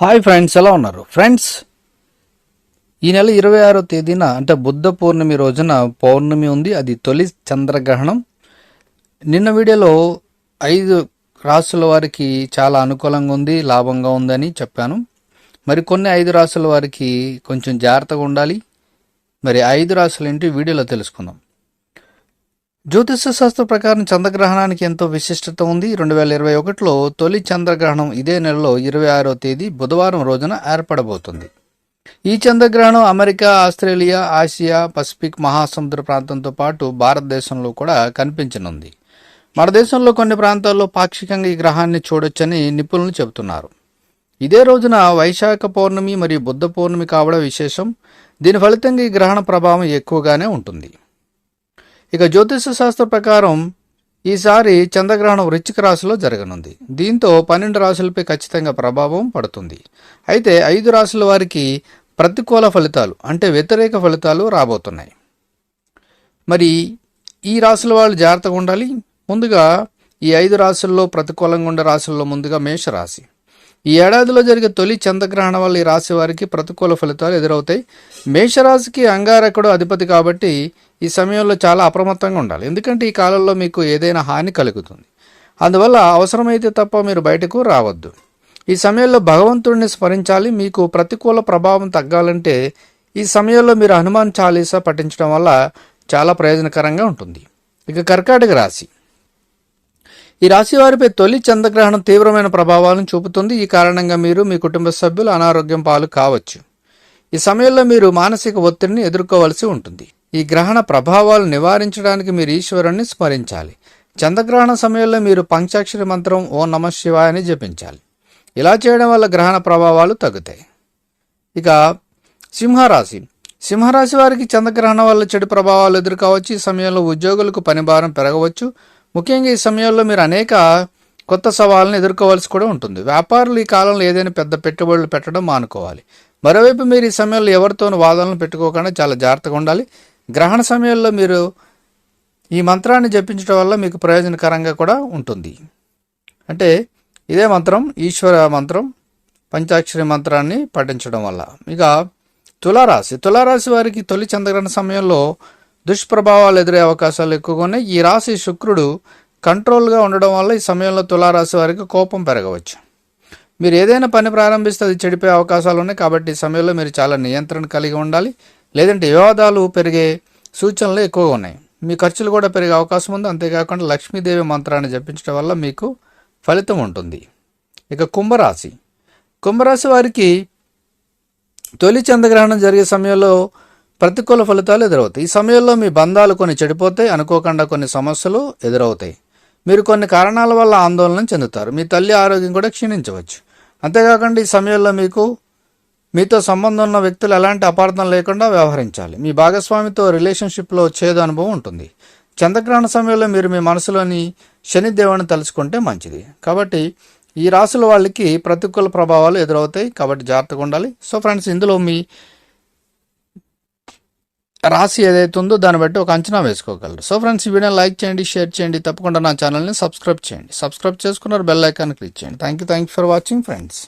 Hi friends ఎలా ఉన్నారు? Friends ఈ నెల ఇరవై ఆరో తేదీన అంటే బుద్ధ పౌర్ణమి రోజున పౌర్ణమి ఉంది అది తొలి చంద్రగ్రహణం. నిన్న వీడియోలో ఐదు రాసుల వారికి చాలా అనుకూలంగా ఉంది లాభంగా ఉందని చెప్పాను. మరి కొన్ని ఐదు రాసుల వారికి కొంచెం జాగ్రత్తగా ఉండాలి. మరి ఐదు రాసులు ఏంటి వీడియోలో తెలుసుకుందాం. జ్యోతిష్య శాస్త్ర ప్రకారం చంద్రగ్రహణానికి ఎంతో విశిష్టత ఉంది. రెండు వేల ఇరవై ఒకటిలో తొలి చంద్రగ్రహణం ఇదే నెలలో ఇరవై ఆరో తేదీ బుధవారం రోజున ఏర్పడబోతుంది. ఈ చంద్రగ్రహణం అమెరికా ఆస్ట్రేలియా ఆసియా పసిఫిక్ మహాసముద్ర ప్రాంతంతో పాటు భారతదేశంలో కూడా కనిపించనుంది. మన దేశంలో కొన్ని ప్రాంతాల్లో పాక్షికంగా ఈ గ్రహాన్ని చూడొచ్చని నిపుణులు చెబుతున్నారు. ఇదే రోజున వైశాఖ పౌర్ణమి మరియు బుద్ధ పౌర్ణమి కావడం విశేషం. దీని ఫలితంగా ఈ గ్రహణ ప్రభావం ఎక్కువగానే ఉంటుంది. ఇక జ్యోతిష శాస్త్ర ప్రకారం ఈసారి చంద్రగ్రహణం వృశ్చిక రాశిలో జరగనుంది. దీంతో పన్నెండు రాశులపై ఖచ్చితంగా ప్రభావం పడుతుంది. అయితే ఐదు రాశుల వారికి ప్రతికూల ఫలితాలు అంటే వ్యతిరేక ఫలితాలు రాబోతున్నాయి. మరి ఈ రాశుల వాళ్ళు జాగ్రత్తగా ఉండాలి. ముందుగా ఈ ఐదు రాశుల్లో ప్రతికూలంగా ఉండే రాశుల్లో ముందుగా మేషరాశి. ఈ ఏడాదిలో జరిగే తొలి చంద్రగ్రహణం వల్ల ఈ రాశి వారికి ప్రతికూల ఫలితాలు ఎదురవుతాయి. మేషరాశికి అంగారకుడు అధిపతి కాబట్టి ఈ సమయంలో చాలా అప్రమత్తంగా ఉండాలి. ఎందుకంటే ఈ కాలంలో మీకు ఏదైనా హాని కలుగుతుంది. అందువల్ల అవసరమైతే తప్ప మీరు బయటకు రావద్దు. ఈ సమయంలో భగవంతుడిని స్మరించాలి. మీకు ప్రతికూల ప్రభావం తగ్గాలంటే ఈ సమయంలో మీరు హనుమాన్ చాలీసా పఠించడం వల్ల చాలా ప్రయోజనకరంగా ఉంటుంది. ఇక కర్కాటక రాశి. ఈ రాశి వారిపై తొలి చంద్రగ్రహణం తీవ్రమైన ప్రభావాలను చూపుతుంది. ఈ కారణంగా మీరు మీ కుటుంబ సభ్యులు అనారోగ్యం పాలు కావచ్చు. ఈ సమయంలో మీరు మానసిక ఒత్తిడిని ఎదుర్కోవలసి ఉంటుంది. ఈ గ్రహణ ప్రభావాలు నివారించడానికి మీరు ఈశ్వరుణ్ణి స్మరించాలి. చంద్రగ్రహణ సమయంలో మీరు పంచాక్షరి మంత్రం ఓ నమ శివాయని జపించాలి. ఇలా చేయడం వల్ల గ్రహణ ప్రభావాలు తగ్గుతాయి. ఇక సింహరాశి. సింహరాశి వారికి చంద్రగ్రహణం వల్ల చెడు ప్రభావాలు ఎదుర్కోవచ్చు. ఈ సమయంలో ఉద్యోగులకు పని భారం పెరగవచ్చు. ముఖ్యంగా ఈ సమయంలో మీరు అనేక కొత్త సవాళ్ళను ఎదుర్కోవాల్సి కూడా ఉంటుంది. వ్యాపారులు ఈ కాలంలో ఏదైనా పెద్ద పెట్టుబడులు పెట్టడం మానుకోవాలి. మరోవైపు మీరు ఈ సమయంలో ఎవరితోనూ వాదనలు పెట్టుకోకుండా చాలా జాగ్రత్తగా ఉండాలి. గ్రహణ సమయంలో మీరు ఈ మంత్రాన్ని జపించడం వల్ల మీకు ప్రయోజనకరంగా కూడా ఉంటుంది. అంటే ఇదే మంత్రం ఈశ్వర మంత్రం పంచాక్షరి మంత్రాన్ని పఠించడం వల్ల. ఇక తులారాశి. తులారాశి వారికి తొలి చంద్రగ్రహణ సమయంలో దుష్ప్రభావాలు ఎదురే అవకాశాలు ఎక్కువగా ఉన్నాయి. ఈ రాశి శుక్రుడు కంట్రోల్గా ఉండడం వల్ల ఈ సమయంలో తులారాశి వారికి కోపం పెరగవచ్చు. మీరు ఏదైనా పని ప్రారంభిస్తే అది చెడిపోయే అవకాశాలు ఉన్నాయి కాబట్టి ఈ సమయంలో మీరు చాలా నియంత్రణ కలిగి ఉండాలి. లేదంటే వివాదాలు పెరిగే సూచనలు ఎక్కువగా ఉన్నాయి. మీ ఖర్చులు కూడా పెరిగే అవకాశం ఉంది. అంతేకాకుండా లక్ష్మీదేవి మంత్రాన్ని జపించడం వల్ల మీకు ఫలితం ఉంటుంది. ఇక కుంభరాశి. కుంభరాశి వారికి తొలి చంద్రగ్రహణం జరిగే సమయంలో ప్రతికూల ఫలితాలు ఎదురవుతాయి. ఈ సమయంలో మీ బంధాలు కొన్ని చెడిపోతాయి. అనుకోకుండా కొన్ని సమస్యలు ఎదురవుతాయి. మీరు కొన్ని కారణాల వల్ల ఆందోళన చెందుతారు. మీ తల్లి ఆరోగ్యం కూడా క్షీణించవచ్చు. అంతేకాకుండా ఈ సమయంలో మీకు మీతో సంబంధం ఉన్న వ్యక్తులు ఎలాంటి అపార్థం లేకుండా వ్యవహరించాలి. మీ భాగస్వామితో రిలేషన్షిప్లో చేదు అనుభవం ఉంటుంది. చంద్రగ్రహణ సమయంలో మీరు మీ మనసులోని శనిదేవుని తలుచుకుంటే మంచిది. కాబట్టి ఈ రాసుల వాళ్ళకి ప్రతికూల ప్రభావాలు ఎదురవుతాయి. కాబట్టి జాగ్రత్తగా ఉండాలి. సో ఫ్రెండ్స్ ఇందులో మీ రాశి ఏదైతే ఉందో దాన్ని బట్టి ఒక అంచనా వేసుకోగలరు. సో ఫ్రెండ్స్ ఈ వీడియో లైక్ చేయండి షేర్ చేయండి తప్పకుండా నా ఛానల్ని సబ్స్క్రైబ్ చేయండి. సబ్స్క్రైబ్ చేసుకున్నారు బెల్ ఐకాన్ క్లిక్ చేయండి. Thank you thank you for watching friends.